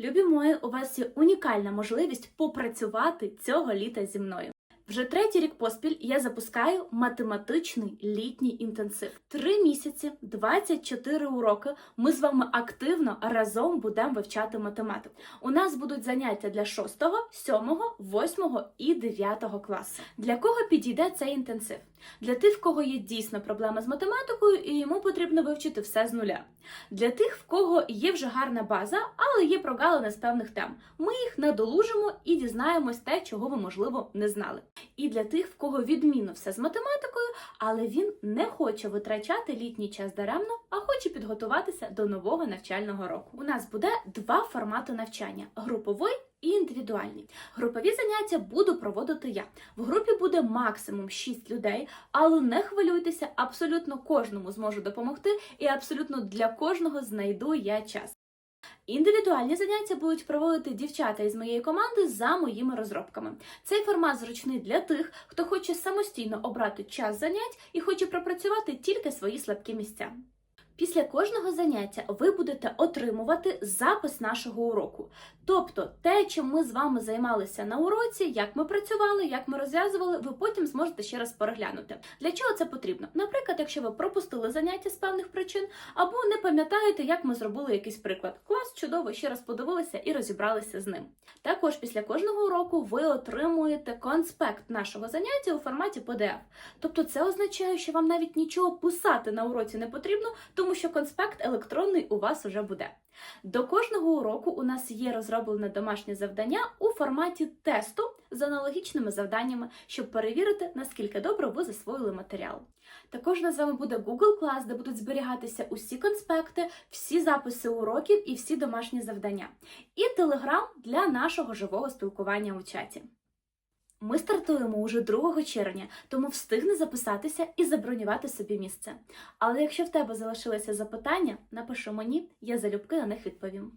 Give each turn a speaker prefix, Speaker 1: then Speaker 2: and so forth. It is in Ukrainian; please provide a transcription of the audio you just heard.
Speaker 1: Любі мої, у вас є унікальна можливість попрацювати цього літа зі мною. Вже третій рік поспіль я запускаю математичний літній інтенсив. Три місяці, 24 уроки. Ми з вами активно разом будемо вивчати математику. У нас будуть заняття для 6, 7, 8 і 9 класу. Для кого підійде цей інтенсив? Для тих, в кого є дійсно проблема з математикою, і йому потрібно вивчити все з нуля. Для тих, в кого є вже гарна база, але є прогалини з певних тем. Ми їх надолужимо і дізнаємось те, чого ви, можливо, не знали. І для тих, в кого відмінно все з математикою, але він не хоче витрачати літній час даремно, а хоче підготуватися до нового навчального року. У нас буде два формати навчання: груповий і індивідуальний. Групові заняття буду проводити я. В групі буде максимум 6 людей, але не хвилюйтеся, абсолютно кожному зможу допомогти, і абсолютно для кожного знайду я час. Індивідуальні заняття будуть проводити дівчата із моєї команди за моїми розробками. Цей формат зручний для тих, хто хоче самостійно обрати час занять і хоче пропрацювати тільки свої слабкі місця. Після кожного заняття ви будете отримувати запис нашого уроку, тобто те, чим ми з вами займалися на уроці, як ми працювали, як ми розв'язували, ви потім зможете ще раз переглянути. Для чого це потрібно? Наприклад, якщо ви пропустили заняття з певних причин, або не пам'ятаєте, як ми зробили якийсь приклад. Клас чудово, ще раз подивилися і розібралися з ним. Також після кожного уроку ви отримуєте конспект нашого заняття у форматі PDF. Тобто це означає, що вам навіть нічого писати на уроці не потрібно, тому що конспект електронний у вас вже буде. До кожного уроку у нас є розроблене домашнє завдання у форматі тесту з аналогічними завданнями, щоб перевірити, наскільки добре ви засвоїли матеріал. Також у нас з вами буде Google Class, де будуть зберігатися усі конспекти, всі записи уроків і всі домашні завдання. І Telegram для нашого живого спілкування у чаті. Ми стартуємо уже 2 червня, тому встигни записатися і забронювати собі місце. Але якщо в тебе залишилися запитання, напиши мені, я залюбки на них відповім.